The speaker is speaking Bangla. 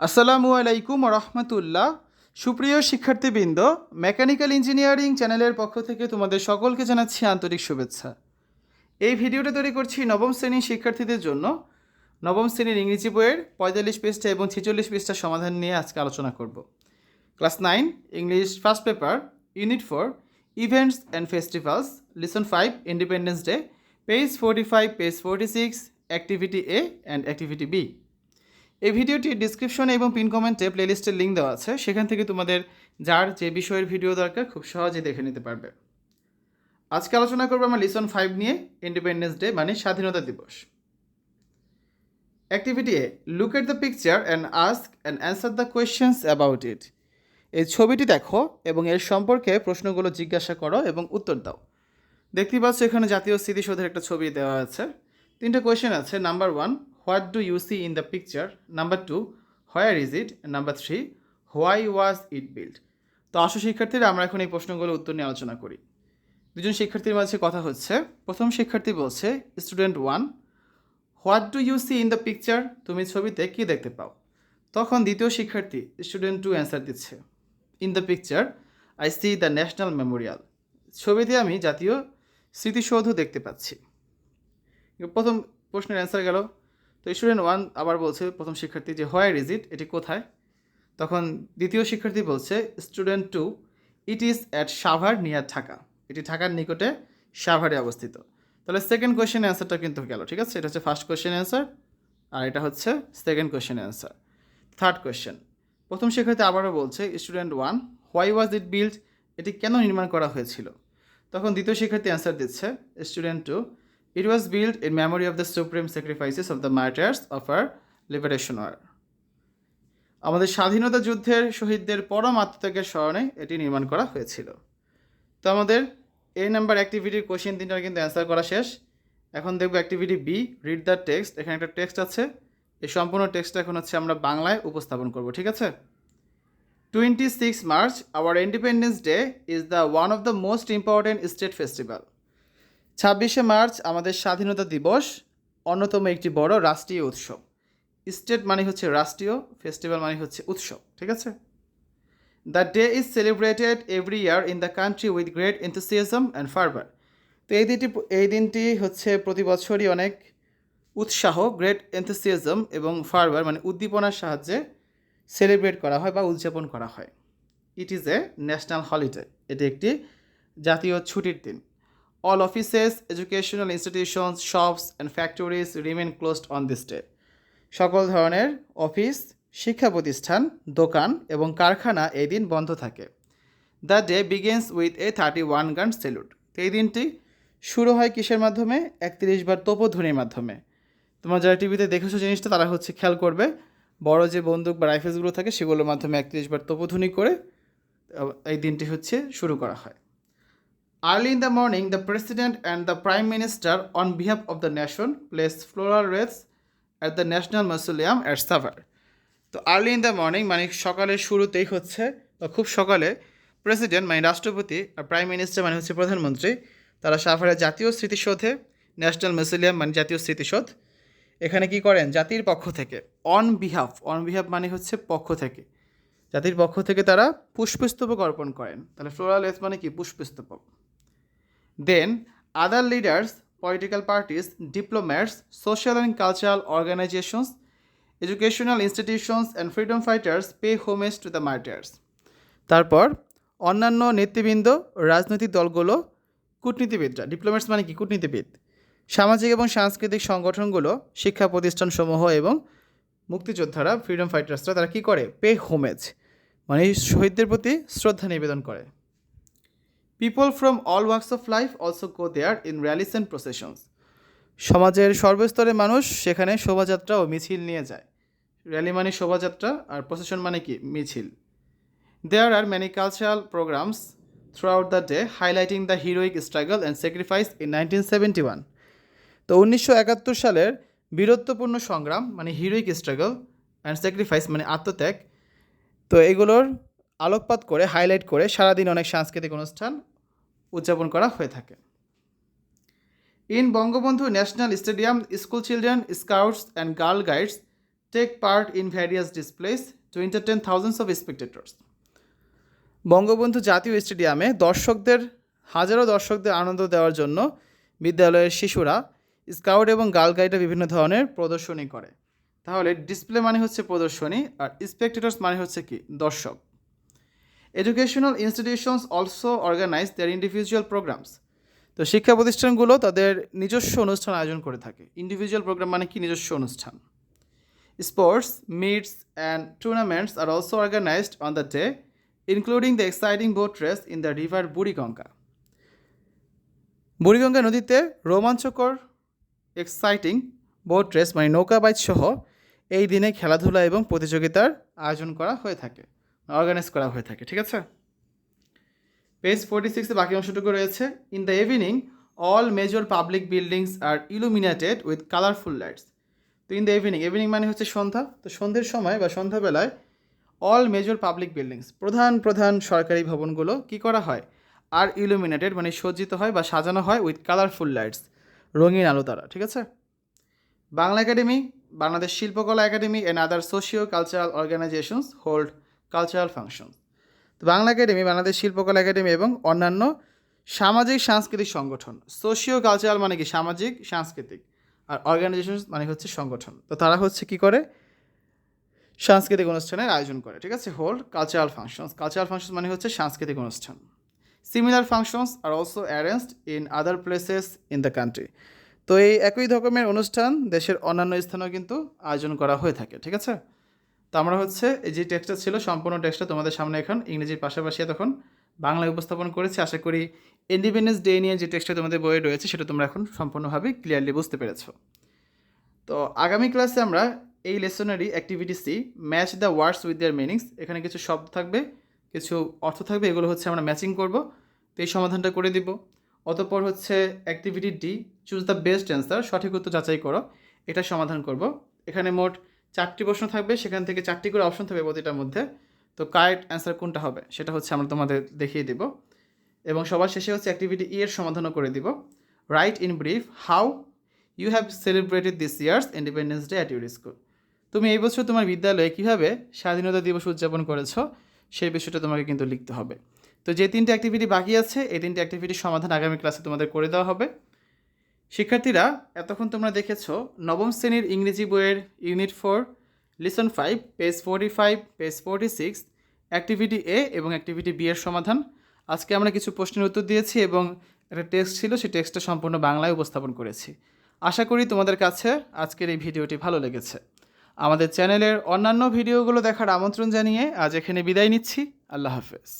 আসসালামু আলাইকুম রহমতুল্লাহ। সুপ্রিয় শিক্ষার্থীবৃন্দ, মেকানিক্যাল ইঞ্জিনিয়ারিং চ্যানেলের পক্ষ থেকে তোমাদের সকলকে জানাচ্ছি আন্তরিক শুভেচ্ছা। এই ভিডিওটা তৈরি করছি নবম শ্রেণির শিক্ষার্থীদের জন্য। নবম শ্রেণির ইংরেজি বইয়ের পঁয়তাল্লিশ পৃষ্ঠা এবং ছেচল্লিশ পৃষ্ঠার সমাধান নিয়ে আজকে আলোচনা করব। Class nine, English first paper, unit four, events and festivals lesson five, independence day, page forty five, page forty six, activity A and activity B. এই ভিডিওটির ডিসক্রিপশনে এবং পিন কমেন্টে প্লেলিস্টের লিঙ্ক দেওয়া আছে। সেখান থেকে তোমাদের যার যে বিষয়ের ভিডিও দরকার খুব সহজেই দেখে নিতে পারবে। আজকে আলোচনা করব আমার লিসন ফাইভ নিয়ে ইন্ডিপেন্ডেন্স ডে মানে স্বাধীনতা দিবস। Activity A look at the picture and ask and answer the questions about it এই ছবিটি দেখো এবং এর সম্পর্কে প্রশ্নগুলো জিজ্ঞাসা করো এবং উত্তর দাও। দেখতেই পাচ্ছ এখানে জাতীয় স্মৃতিসৌধের একটা ছবি দেওয়া আছে। তিনটে কোয়েশ্চেন আছে। Number one what do you see in the picture? Number two, where is it? Number three, why was it build তো আসো শিক্ষার্থীরা, আমরা এখন এই প্রশ্নগুলোর উত্তর নিয়ে আলোচনা করি। দুজন শিক্ষার্থীর মাঝে কথা হচ্ছে। প্রথম শিক্ষার্থী বলছে student one what do you see in the picture? তুমি ছবিতে কী দেখতে পাও? তখন দ্বিতীয় শিক্ষার্থী স্টুডেন্ট টু অ্যান্সার দিচ্ছে in the picture I see the national memorial ছবিতে আমি জাতীয় স্মৃতিসৌধ দেখতে পাচ্ছি। প্রথম প্রশ্নের অ্যান্সার গেল তো স্টুডেন্ট ওয়ান আবার বলছে প্রথম শিক্ষার্থী যে হোয়ার ইজ ইট এটি কোথায়? তখন দ্বিতীয় শিক্ষার্থী বলছে student two it is at Savar near Dhaka এটি ঢাকার নিকটে সাভারে অবস্থিত। তাহলে সেকেন্ড কোয়েশ্চেন অ্যান্সারটা কিন্তু গেল, ঠিক আছে? এটা হচ্ছে ফার্স্ট কোয়েশ্চেন অ্যান্সার আর এটা হচ্ছে second question answer third question প্রথম শিক্ষার্থী আবারও বলছে student one why was it build এটি কেন নির্মাণ করা হয়েছিল? তখন দ্বিতীয় শিক্ষার্থী অ্যান্সার দিচ্ছে student two it was build in memory of the supreme sacrifices of the martyrs of our liberation war আমাদের স্বাধীনতা যুদ্ধের শহীদদের পরম আত্মত্যাগের স্মরণে এটি নির্মাণ করা হয়েছিল। তো আমাদের এই নাম্বার অ্যাক্টিভিটির কোশ্চেন তিনটার কিন্তু অ্যান্সার করা শেষ। এখন দেখব activity B read the text এখানে একটা টেক্সট আছে। এই সম্পূর্ণ টেক্সটটা এখন হচ্ছে আমরা বাংলায় উপস্থাপন করব, ঠিক আছে? Twenty six March our independence day is the one of the most important state festival ছাব্বিশে মার্চ আমাদের স্বাধীনতা দিবস, অন্যতম একটি বড় রাষ্ট্রীয় উৎসব। স্টেট মানে হচ্ছে রাষ্ট্রীয়, ফেস্টিভ্যাল মানে হচ্ছে উৎসব, ঠিক আছে? The day is celebrated every year in the country with great enthusiasm and fervour তো এই দিনটি এই দিনটি হচ্ছে প্রতি বছরই অনেক উৎসাহ গ্রেট এনথুসিয়াজম এবং ফার্বার মানে উদ্দীপনার সাহায্যে সেলিব্রেট করা হয় বা উদযাপন করা হয়। It is a national holiday এটি একটি জাতীয় ছুটির দিন। All offices educational institutions shops and factories remain closed on this day সকল ধরনের অফিস, শিক্ষা প্রতিষ্ঠান, দোকান এবং কারখানা এই দিন বন্ধ থাকে। The day begins with a thirty one gun salute এই দিনটি শুরু হয় কিসের মাধ্যমে? একত্রিশ বার তোপধ্বনির মাধ্যমে। তোমরা যারা টিভিতে দেখেছ জিনিসটা, তারা হচ্ছে খেয়াল করবে, বড় যে বন্দুক বা রাইফেলসগুলো থাকে, সেগুলোর মাধ্যমে একত্রিশ বার তোপধ্বনি করে এই দিনটি হচ্ছে শুরু করা হয়। Early in the morning, the President and the Prime Minister, on behalf of the nation, placed floral wreaths at the National Mausoleum at Savar. তো আর্লি ইন দ্য মর্নিং মানে সকালের শুরুতেই হচ্ছে বা খুব সকালে প্রেসিডেন্ট মানে রাষ্ট্রপতি আর প্রাইম মিনিস্টার মানে হচ্ছে প্রধানমন্ত্রী তারা সাভারের জাতীয় স্মৃতিসৌধে ন্যাশনাল মিউজিয়াম মানে জাতীয় স্মৃতিসৌধ এখানে কি করেন? জাতির পক্ষ থেকে অন বিহাফ অন বিহাফ মানে হচ্ছে পক্ষ থেকে জাতির পক্ষ থেকে তারা পুষ্পস্তবক অর্পণ করেন। তাহলে ফ্লোরাল এস মানে কি? পুষ্পস্তবক। Then other leaders political parties diplomats social and cultural organisations educational institutions and freedom fighters pay homage to the martyrs তারপর, অন্যান্য নেতৃবৃন্দ, রাজনৈতিক দলগুলো, কূটনীতিবিদরা ডিপ্লোম্যাটস মানে কি? কূটনীতিবিদ। সামাজিক এবং সাংস্কৃতিক সংগঠনগুলো, শিক্ষা প্রতিষ্ঠানসমূহ এবং মুক্তিযোদ্ধারা ফ্রিডম ফাইটার্সরা তারা কী করে? পে হোমেজ মানে শহীদদের প্রতি শ্রদ্ধা নিবেদন করে। People from all walks of life also go there in rallies and processions সমাজের সর্বস্তরের মানুষ সেখানে শোভাযাত্রা ও মিছিল নিয়ে যায়। র্যালি মানে শোভাযাত্রা আর প্রসেশন মানে কি? মিছিল। There are many cultural programmes throughout the day highlighting the heroic struggle and sacrifice in nineteen seventy one তো উনিশশো একাত্তর সালের বীরত্বপূর্ণ সংগ্রাম মানে হিরোইক স্ট্রাগল অ্যান্ড স্যাক্রিফাইস মানে আত্মত্যাগ। তো এগুলোর আলোকপাত করে হাইলাইট করে সারাদিন অনেক সাংস্কৃতিক অনুষ্ঠান উদযাপন করা হয়ে থাকে। In Bangabandhu national stadium, school children, scouts and girl guides take part in various displays to entertain thousands of spectators. Bangabandhu জাতীয় স্টেডিয়ামে দর্শকদের, হাজারো দর্শকদের আনন্দ দেওয়ার জন্য বিদ্যালয়ের শিশুরা স্কাউট এবং গার্ল গাইডে বিভিন্ন ধরনের প্রদর্শনী করে। তাহলে ডিসপ্লে মানে হচ্ছে প্রদর্শনী আর স্পেক্টেটর্স মানে হচ্ছে কি? দর্শক। Educational institutions also organise their individual programmes তো শিক্ষা প্রতিষ্ঠানগুলো তাদের নিজস্ব অনুষ্ঠান আয়োজন করে থাকে। ইন্ডিভিজুয়াল প্রোগ্রাম মানে কি? নিজস্ব অনুষ্ঠান। Sports meets and tournaments are also organised on the day including the exciting boat race in the river Buriganga Buriganga নদীতে রোমাঞ্চকর এক্সাইটিং বোট রেস মানে নৌকা বাইচ সহ এই দিনে খেলাধুলা এবং প্রতিযোগিতার আয়োজন করা হয়ে থাকে। অর্গানাইজ করা হয়ে থাকে, ঠিক আছে? পেজ ফোর্টি সিক্সে বাকি অংশটুকু রয়েছে। In the evening all major public buildings are illuminated with colourful lights তো ইন দ্য ইভিনিং ইভিনিং মানে হচ্ছে সন্ধ্যা। তো সন্ধ্যের সময় বা সন্ধ্যাবেলায় অল মেজর পাবলিক বিল্ডিংস প্রধান প্রধান সরকারি ভবনগুলো কি করা হয়? আর ইলুমিনেটেড মানে সজ্জিত হয় বা সাজানো হয় উইথ কালারফুল লাইটস রঙিন আলো দ্বারা, ঠিক আছে? Bangla Academy, Bangladesh Shilpakala Academy and other socio cultural organisations hold cultural function তো বাংলা একাডেমি, বাংলাদেশ শিল্পকলা একাডেমি এবং অন্যান্য সামাজিক সাংস্কৃতিক সংগঠন। সোশিও কালচারাল মানে কি? সামাজিক, সাংস্কৃতিক। আর অর্গানাইজেশন মানে হচ্ছে সংগঠন। তো তারা হচ্ছে কি করে? সাংস্কৃতিক অনুষ্ঠানের আয়োজন করে, ঠিক আছে? Hold cultural functions cultural function মানে হচ্ছে সাংস্কৃতিক অনুষ্ঠান। Similar functions are also arranged in other places in the country তো এই একই রকমের অনুষ্ঠান দেশের অন্যান্য স্থানেও কিন্তু আয়োজন করা হয়ে থাকে, ঠিক আছে? তো আমরা হচ্ছে এই যে টেক্সটটা ছিল, সম্পূর্ণ টেক্সটটা তোমাদের সামনে এখন ইংরেজির পাশাপাশি তখন বাংলায় উপস্থাপন করেছি। আশা করি ইন্ডিপেন্ডেন্স ডে নিয়ে যে টেক্সটটা তোমাদের বইয়ে রয়েছে, সেটা তোমরা এখন সম্পূর্ণভাবে ক্লিয়ারলি বুঝতে পেরেছ। তো আগামী ক্লাসে আমরা এই লেসনেরই activity C match the words with their meanings এখানে কিছু শব্দ থাকবে, কিছু অর্থ থাকবে, এগুলো হচ্ছে আমরা ম্যাচিং করব। তো এই সমাধানটা করে দিব। অতপর হচ্ছে activity D choose the best answer সঠিক উত্তর যাচাই করো। এটা সমাধান করব। এখানে মোট চারটি প্রশ্ন থাকবে, সেখান থেকে চারটি করে অপশন থাকবে প্রতিটার মধ্যে। তো কারেক্ট অ্যান্সার কোনটা হবে, সেটা হচ্ছে আমরা তোমাদের দেখিয়ে দেব। এবং সবার শেষে হচ্ছে অ্যাক্টিভিটি ই এর সমাধানও করে দিব। Write in brief how you have celebrated this year's independence day at your school তুমি এই বছর তোমার বিদ্যালয়ে কীভাবে স্বাধীনতা দিবস উদযাপন করেছ, সেই বিষয়টা তোমাকে কিন্তু লিখতে হবে। তো যে তিনটে অ্যাক্টিভিটি বাকি আছে, এই তিনটে অ্যাক্টিভিটির সমাধান আগামী ক্লাসে তোমাদের করে দেওয়া হবে। শিক্ষার্থীরা, এতক্ষণ তোমরা দেখেছ নবম শ্রেণির ইংরেজি বইয়ের unit four lesson five page forty five page forty six activity A এবং অ্যাক্টিভিটি বি এর সমাধান। আজকে আমরা কিছু প্রশ্নের উত্তর দিয়েছি এবং একটা টেক্সট ছিল, সেই টেক্সটটা সম্পূর্ণ বাংলায় উপস্থাপন করেছি। আশা করি তোমাদের কাছে আজকের এই ভিডিওটি ভালো লেগেছে। আমাদের চ্যানেলের অন্যান্য ভিডিওগুলো দেখার আমন্ত্রণ জানিয়ে আজ এখানে বিদায় নিচ্ছি। আল্লাহ হাফেজ।